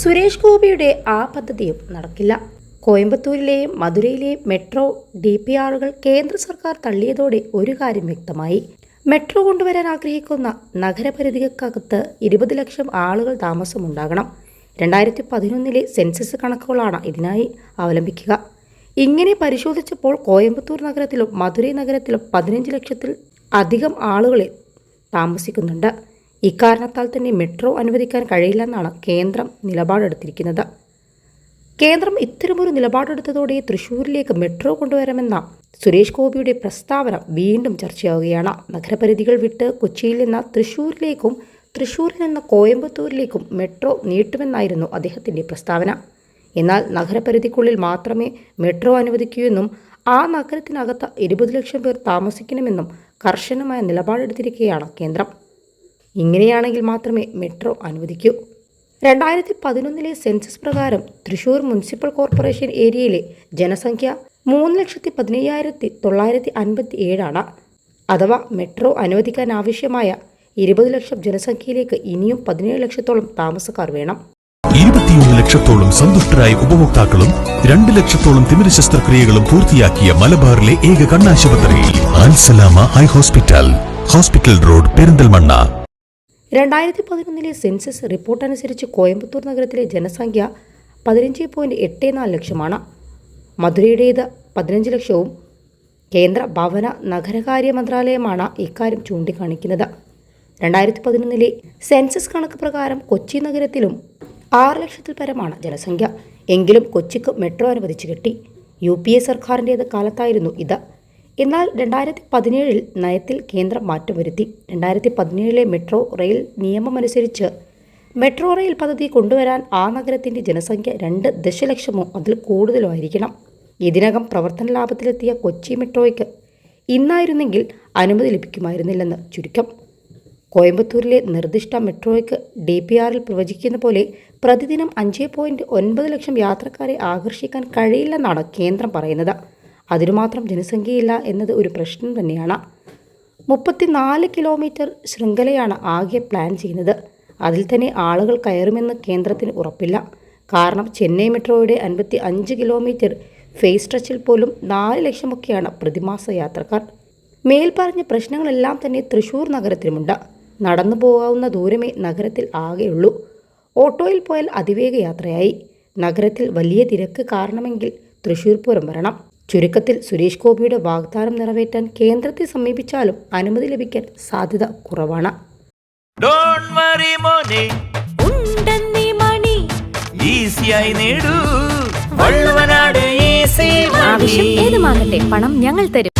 സുരേഷ് ഗോപിയുടെ ആ പദ്ധതിയും നടക്കില്ല. കോയമ്പത്തൂരിലെയും മധുരയിലെയും മെട്രോ ഡി പി ആറുകൾ കേന്ദ്ര സർക്കാർ തള്ളിയതോടെ ഒരു കാര്യം വ്യക്തമായി. മെട്രോ കൊണ്ടുവരാൻ ആഗ്രഹിക്കുന്ന നഗരപരിധികൾക്കകത്ത് ഇരുപത് ലക്ഷം ആളുകൾ താമസമുണ്ടാകണം. രണ്ടായിരത്തി പതിനൊന്നിലെ സെൻസസ് കണക്കുകളാണ് ഇതിനായി അവലംബിക്കുക. ഇങ്ങനെ പരിശോധിച്ചപ്പോൾ കോയമ്പത്തൂർ നഗരത്തിലും മധുരൈ നഗരത്തിലും പതിനഞ്ച് ലക്ഷത്തിൽ അധികം ആളുകളെ താമസിക്കുന്നുണ്ട്. ഇക്കാരണത്താൽ തന്നെ മെട്രോ അനുവദിക്കാൻ കഴിയില്ലെന്നാണ് കേന്ദ്രം നിലപാടെടുത്തിരിക്കുന്നത്. കേന്ദ്രം ഇത്തരമൊരു നിലപാടെടുത്തതോടെ തൃശൂരിലേക്ക് മെട്രോ കൊണ്ടുവരാമെന്ന സുരേഷ് ഗോപിയുടെ പ്രസ്താവന വീണ്ടും ചർച്ചയാവുകയാണ്. നഗരപരിധികൾ വിട്ട് കൊച്ചിയിൽ നിന്ന് തൃശൂരിലേക്കും തൃശൂരിൽ നിന്ന് കോയമ്പത്തൂരിലേക്കും മെട്രോ നീട്ടുമെന്നായിരുന്നു അദ്ദേഹത്തിന്റെ പ്രസ്താവന. എന്നാൽ നഗരപരിധിക്കുള്ളിൽ മാത്രമേ മെട്രോ അനുവദിക്കൂ എന്നും ആ നഗരത്തിനകത്ത് ഇരുപത് ലക്ഷം പേർ താമസിക്കണമെന്നും കർശനമായ നിലപാടെടുത്തിരിക്കുകയാണ് കേന്ദ്രം. ഇങ്ങനെയാണെങ്കിൽ മാത്രമേ മെട്രോ അനുവദിക്കൂ. രണ്ടായിരത്തി പതിനൊന്നിലെ സെൻസസ് പ്രകാരം തൃശൂർ മുനിസിപ്പൽ കോർപ്പറേഷൻ ഏരിയയിലെ ജനസംഖ്യ മൂന്ന് ലക്ഷത്തി പതിനയ്യായിരത്തി തൊള്ളായിരത്തി അൻപത്തി ഏഴാണ് അഥവാ മെട്രോ അനുവദിക്കാൻ ആവശ്യമായ ഇരുപത് ലക്ഷം ജനസംഖ്യയിലേക്ക് ഇനിയും പതിനേഴ് ലക്ഷത്തോളം താമസക്കാർ വേണം. ഇരുപത്തിയൊന്ന് ലക്ഷത്തോളം സന്തുഷ്ടരായ ഉപഭോക്താക്കളും രണ്ട് ലക്ഷത്തോളം തിമിര ശസ്ത്രക്രിയകളും പൂർത്തിയാക്കിയ മലബാറിലെ ഏക കണ്ണാശുപത്രി ഹോസ്പിറ്റൽ. Hospital road Perinthalmanna. രണ്ടായിരത്തി പതിനൊന്നിലെ സെൻസസ് റിപ്പോർട്ട് അനുസരിച്ച് കോയമ്പത്തൂർ നഗരത്തിലെ ജനസംഖ്യ പതിനഞ്ച് പോയിന്റ് എട്ട് നാല് ലക്ഷമാണ്. മധുരയുടേത് പതിനഞ്ച് ലക്ഷവും കേന്ദ്ര ഭവന നഗരകാര്യ മന്ത്രാലയമാണ് ഇക്കാര്യം ചൂണ്ടിക്കാണിക്കുന്നത്. രണ്ടായിരത്തി പതിനൊന്നിലെ സെൻസസ് കണക്ക് പ്രകാരം കൊച്ചി നഗരത്തിലും ആറ് ലക്ഷത്തിൽ പരമാണ് ജനസംഖ്യ. എങ്കിലും കൊച്ചിക്ക് മെട്രോ അനുവദിച്ചു കിട്ടി. യു പി എ സർക്കാരിന്റേത് കാലത്തായിരുന്നു ഇത്. എന്നാൽ രണ്ടായിരത്തി പതിനേഴിൽ നയത്തിൽ കേന്ദ്രം മാറ്റം വരുത്തി രണ്ടായിരത്തി പതിനേഴിലെ മെട്രോ റെയിൽ നിയമമനുസരിച്ച് മെട്രോ റെയിൽ പദ്ധതി കൊണ്ടുവരാൻ ആ നഗരത്തിന്റെ ജനസംഖ്യ രണ്ട് ദശലക്ഷമോ അതിൽ കൂടുതലോ ആയിരിക്കണം. ഇതിനകം പ്രവർത്തന ലാഭത്തിലെത്തിയ കൊച്ചി മെട്രോയ്ക്ക് ഇന്നായിരുന്നെങ്കിൽ അനുമതി ലഭിക്കുമായിരുന്നില്ലെന്ന് ചുരുക്കം. കോയമ്പത്തൂരിലെ നിർദ്ദിഷ്ട മെട്രോയ്ക്ക് ഡി പി ആറിൽ പ്രവചിക്കുന്ന പോലെ പ്രതിദിനം അഞ്ച് പോയിന്റ് ഒൻപത് ലക്ഷം യാത്രക്കാരെ ആകർഷിക്കാൻ കഴിയില്ലെന്നാണ് കേന്ദ്രം പറയുന്നത്. അതിനുമാത്രം ജനസംഖ്യയില്ല എന്നത് ഒരു പ്രശ്നം തന്നെയാണ്. മുപ്പത്തിനാല് കിലോമീറ്റർ ശൃംഖലയാണ് ആകെ പ്ലാൻ ചെയ്യുന്നത്. അതിൽ തന്നെ ആളുകൾ കയറുമെന്ന് കേന്ദ്രത്തിന് ഉറപ്പില്ല. കാരണം ചെന്നൈ മെട്രോയുടെ അൻപത്തി അഞ്ച് കിലോമീറ്റർ ഫേസ് സ്ട്രെച്ചിൽ പോലും നാല് ലക്ഷമൊക്കെയാണ് പ്രതിമാസ യാത്രക്കാർ. മേൽപ്പറഞ്ഞ പ്രശ്നങ്ങളെല്ലാം തന്നെ തൃശ്ശൂർ നഗരത്തിലുമുണ്ട്. നടന്നു പോകാവുന്ന ദൂരമേ നഗരത്തിൽ ആകെയുള്ളൂ. ഓട്ടോയിൽ പോയാൽ അതിവേഗ യാത്രയായി. നഗരത്തിൽ വലിയ തിരക്ക് കാരണമെങ്കിൽ തൃശ്ശൂർ പൂരം വരണം. ചുരുക്കത്തിൽ സുരേഷ് ഗോപിയുടെ വാഗ്ദാനം നിറവേറ്റാൻ കേന്ദ്രത്തെ സമീപിച്ചാലും അനുമതി ലഭിക്കാൻ സാധ്യത കുറവാണ്. ഡോണ്ട് വറി മോനെ. ഉണ്ടെന്നീ മണി. ഈസിയായി നേടൂ. വള്ളുവനാട് ഈസി ആവശ്യം ഏതുമാകട്ടെ പണം ഞങ്ങൾ തരും.